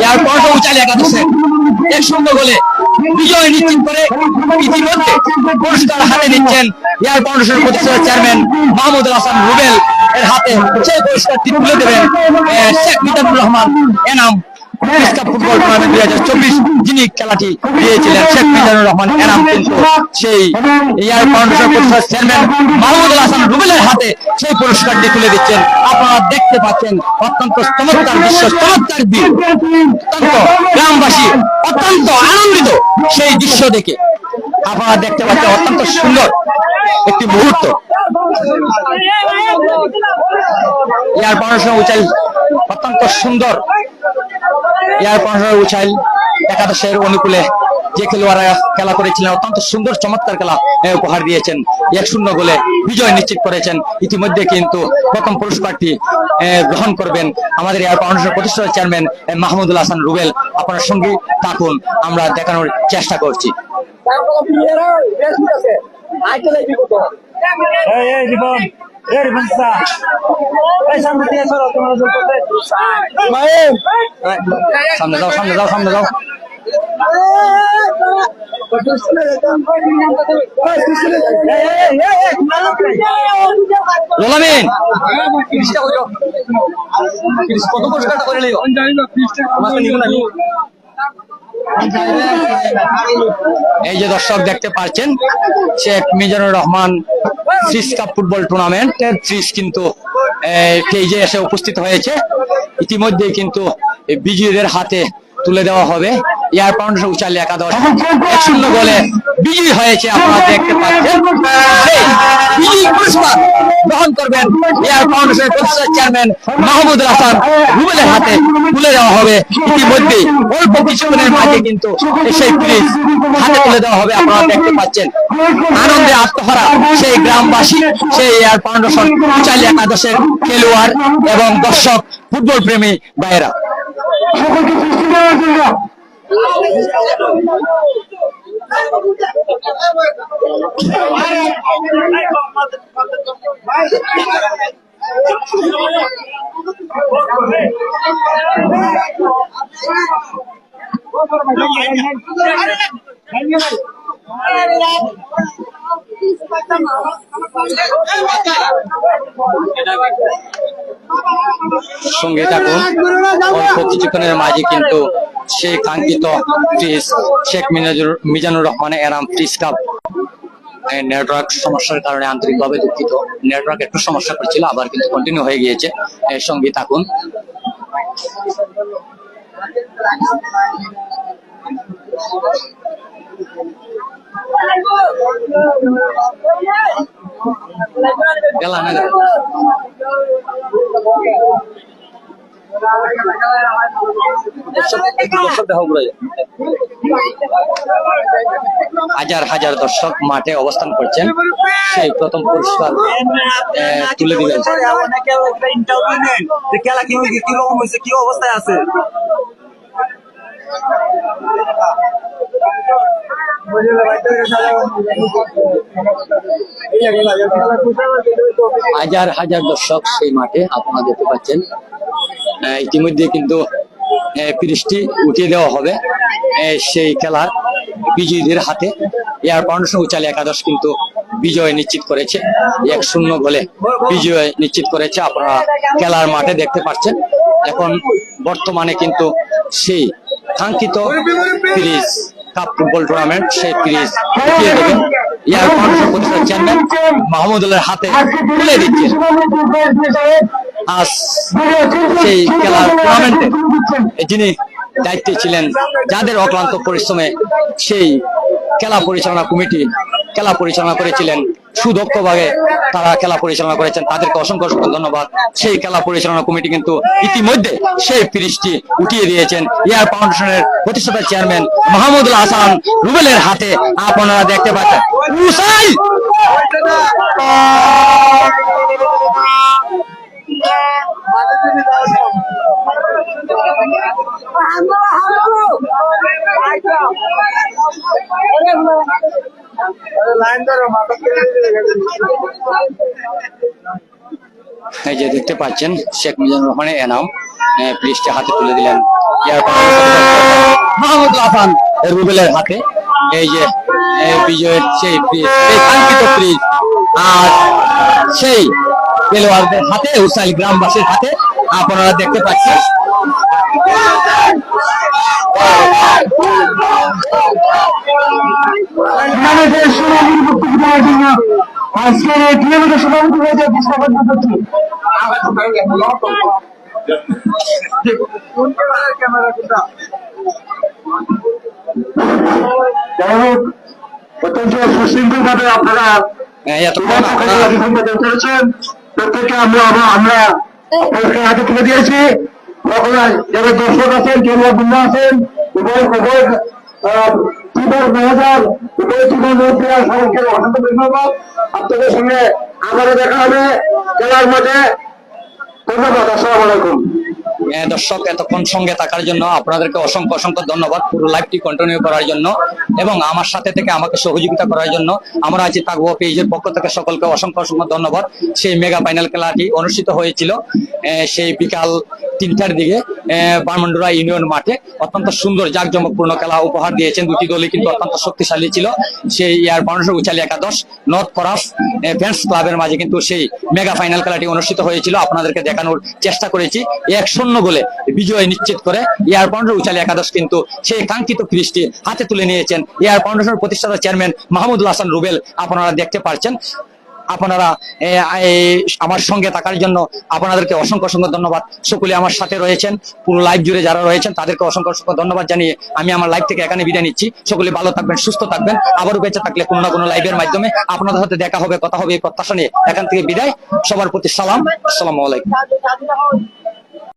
ইয়ার পনেরোশো উচালি একাদশে এক শূন্য গোলে বিজয় নিশ্চিত করে ইতিমধ্যে পুরস্কার হাতে নিচ্ছেন ইয়ার পনেরোশোর প্রতিষ্ঠাতা চেয়ারম্যান মাহমুদ হাসান রুবেল। এর হাতে সেই পুরস্কারটি তুলে দেবেন শেখ মিজানুর রহমান এনাম আপনারা দেখতে পাচ্ছেন অত্যন্ত চমৎকার দৃশ্য, চমৎকার গ্রামবাসী, অত্যন্ত আনন্দিত সেই দৃশ্য দেখে। আপনারা দেখতে পাচ্ছেন অত্যন্ত সুন্দর একটি মুহূর্ত। এয়ার ফাউন্ডেশন উচাইল অত্যন্ত সুন্দর এয়ার ফাউন্ডেশন উচাইল একাদশের অনুকূলে যে খেলোয়াড়রা খেলা করেছিলেন অত্যন্ত সুন্দর চমৎকার খেলা উপহার দিয়েছেন। এক শূন্য গোলে বিজয় নিশ্চিত করেছেন। ইতিমধ্যে কিন্তু প্রথম পুরস্কারটি আহ, গ্রহণ করবেন আমাদের এয়ার ফাউন্ডেশন প্রতিষ্ঠাতা চেয়ারম্যান মাহমুদুল হাসান রুবেল। আপনার সঙ্গে থাকুন আমরা দেখানোর চেষ্টা করছি। এই এই সামনে যাও সামনে যাও সামনে যাও। কত এই যে দর্শক দেখতে পাচ্ছেন Sheikh Mizanur Rahman fridge cup football টুর্নামেন্টের ফ্রিজ কিন্তু স্টেজে এসে উপস্থিত হয়েছে। ইতিমধ্যে কিন্তু বিজয়ীদের হাতে তুলে দেওয়া হবে। এয়ার ফাউন্ডেশন উচালি একাদশ। এক শূন্য গোলে বিজয়ী হয়েছে আপনারা দেখতে পাচ্ছেন। বিজয়ী পুরস্কার গ্রহণ করবেন এয়ার ফাউন্ডেশনের চেয়ারম্যান মাহমুদ হাসান। রুবেলের হাতে তুলে দেওয়া হবে। ইতিমধ্যে অল্প কিছুক্ষণের মাঝে কিন্তু সেই প্রিজ হাতে তুলে দেওয়া হবে। আপনারা দেখতে পাচ্ছেন। আনন্দে আত্মহারা সেই গ্রামবাসী সেই এয়ার ফাউন্ডেশন উচালি একাদশের খেলোয়াড় এবং দর্শক ফুটবল প্রেমী ভাইয়েরা সঙ্গে থাকুন। অল্প কিছুক্ষণের মাঝে কিন্তু সেই কাঙ্ক্ষিত ফ্রিজ শেখ মিনাজুর মিজানুর রহমান এরাম ফ্রিজ কাপ নেটওয়ার্ক সমস্যার কারণে আন্তরিকভাবে দুঃখিত। নেটওয়ার্ক একটু সমস্যা করছিল, আবার কিন্তু কন্টিনিউ হয়ে গিয়েছে। এর সঙ্গে থাকুন। গেল না গেল? হাজার হাজার দর্শক মাঠে অবস্থান করছেন। সেই প্রথম পুরস্কার তুলে দিলেন। হয়েছে কি অবস্থায় আছে হাজার হাজার দর্শক সেই মাঠে আপনারা দেখতে পাচ্ছেন। ইতিমধ্যে কিন্তু পিরিশটি উঠিয়ে দেওয়া হবে সেই খেলার বিজয়ীদের হাতে। এয়ার ফাউন্ডেশন উচালি একাদশ কিন্তু বিজয় নিশ্চিত করেছে। এক শূন্য গোলে বিজয় নিশ্চিত করেছে। আপনারা খেলার মাঠে দেখতে পাচ্ছেন। এখন বর্তমানে কিন্তু সেই কাঙ্ক্ষিত পিরিজ কাপ ফুটবল টুর্নামেন্ট সেই পিরিজ এয়ার ফাউন্ডেশন প্রতিষ্ঠাতা চেয়ারম্যান মাহমুদুল্লাহর হাতে তুলে দিচ্ছে আজ সেই খেলার টুর্নামেন্টে যিনি দায়িত্বে ছিলেন যাদের অক্লান্ত পরিশ্রমে সেই খেলা পরিচালনা কমিটি খেলা পরিচালনা করেছিলেন সুদক্ষভাবে তারা খেলা পরিচালনা করেছেন। তাদেরকে অসংখ্য অসংখ্য ধন্যবাদ। সেই খেলা পরিচালনা কমিটি কিন্তু ইতিমধ্যে সেই ফিরিজটি উঠিয়ে দিয়েছেন। এয়ার ফাউন্ডেশনের প্রতিষ্ঠাতা চেয়ারম্যান মাহমুদুল হাসান রুবেলের হাতে আপনারা দেখতে পাচ্ছেন। এই যে দেখতে পাচ্ছেন, শেখ মিজানুর রহমানের এনাম ব্রিজটি হাতে তুলে দিলেন। মাহমুদ হাসান রুবেলের হাতে। এই যে বিজয়ের সেই কাঙ্ক্ষিত আর সেই খেলোয়াড়দের হাতে উসাইল গ্রামবাসীর হাতে আপনারা দেখতে পাচ্ছেন। বক্তব্য দেওয়ার জন্য যাই হোক অত্যন্ত সুশৃঙ্খল ভাবে আপনারা এতক্ষণ প্রত্যেককে আমরা আমরা- আমরা পুরস্কার আছেন, কেন্দ্রীয় বৃন্দ আছেন, উভয় উভয় ত্রিপুর মেহজার উভয় ত্রিপুর মন্ত্রীরা সবাইকে অসংখ্য ধন্যবাদ। আপনাদের সঙ্গে আবারও দেখা হবে। খেলার মাঠে ধন্যবাদ। আসসালাম আলাইকুম। দর্শক, এতক্ষণ সঙ্গে থাকার জন্য আপনাদেরকে অসংখ্য অসংখ্য ধন্যবাদ পুরো লাইভটি কন্টিনিউ করার জন্য এবং আমার সাথে থেকে আমাকে সহযোগিতা করার জন্য। আমরা আজ থাকব পেজের পক্ষ থেকে সকলকে অসংখ্য অসংখ্য ধন্যবাদ। সেই মেগা ফাইনাল খেলাটি অনুষ্ঠিত হয়েছিল সেই বিকাল তিনটার দিকে বারমুন্ডুরা ইউনিয়ন মাঠে অত্যন্ত সুন্দর জাঁকজমকপূর্ণ খেলা উপহার দিয়েছেন। দুটি দলই কিন্তু অত্যন্ত শক্তিশালী ছিল। সেই ইয়ার বাউন্ডারি উচালি একাদশ, নর্থ ফরাস ফ্যান্স ক্লাবের মাঝে কিন্তু সেই মেগা ফাইনাল খেলাটি অনুষ্ঠিত হয়েছিল। আপনাদেরকে দেখানোর চেষ্টা করেছি। এক শূন্য গোলে বিজয় নিশ্চিত করে এয়ার ফাউন্ডেশন উচালি একাদশ কিন্তু সেই কাঙ্ক্ষিত ক্রিজটি হাতে তুলে নিয়েছেন। এয়ার ফাউন্ডেশনের প্রতিষ্ঠাতা চেয়ারম্যান মাহমুদুল হাসান রুবেল, আপনারা দেখতে পারছেন। আপনারা আমার সঙ্গে থাকার জন্য আপনাদেরকে অসংখ্য অসংখ্য ধন্যবাদ। সকলে আমার সাথে রয়েছেন, পুরো লাইভ জুড়ে যারা রয়েছেন, তাদেরকে অসংখ্য অসংখ্য ধন্যবাদ জানিয়ে আমি আমার লাইভ থেকে এখানে বিদায় নিচ্ছি। সকলে ভালো থাকবেন, সুস্থ থাকবেন। আবারও বেঁচে থাকলে কোনো না কোনো লাইভের মাধ্যমে আপনাদের সাথে দেখা হবে, কথা হবে এই প্রত্যাশা নিয়ে। এখান থেকে বিদায়। সবার প্রতি সালাম। আসসালামু আলাইকুম।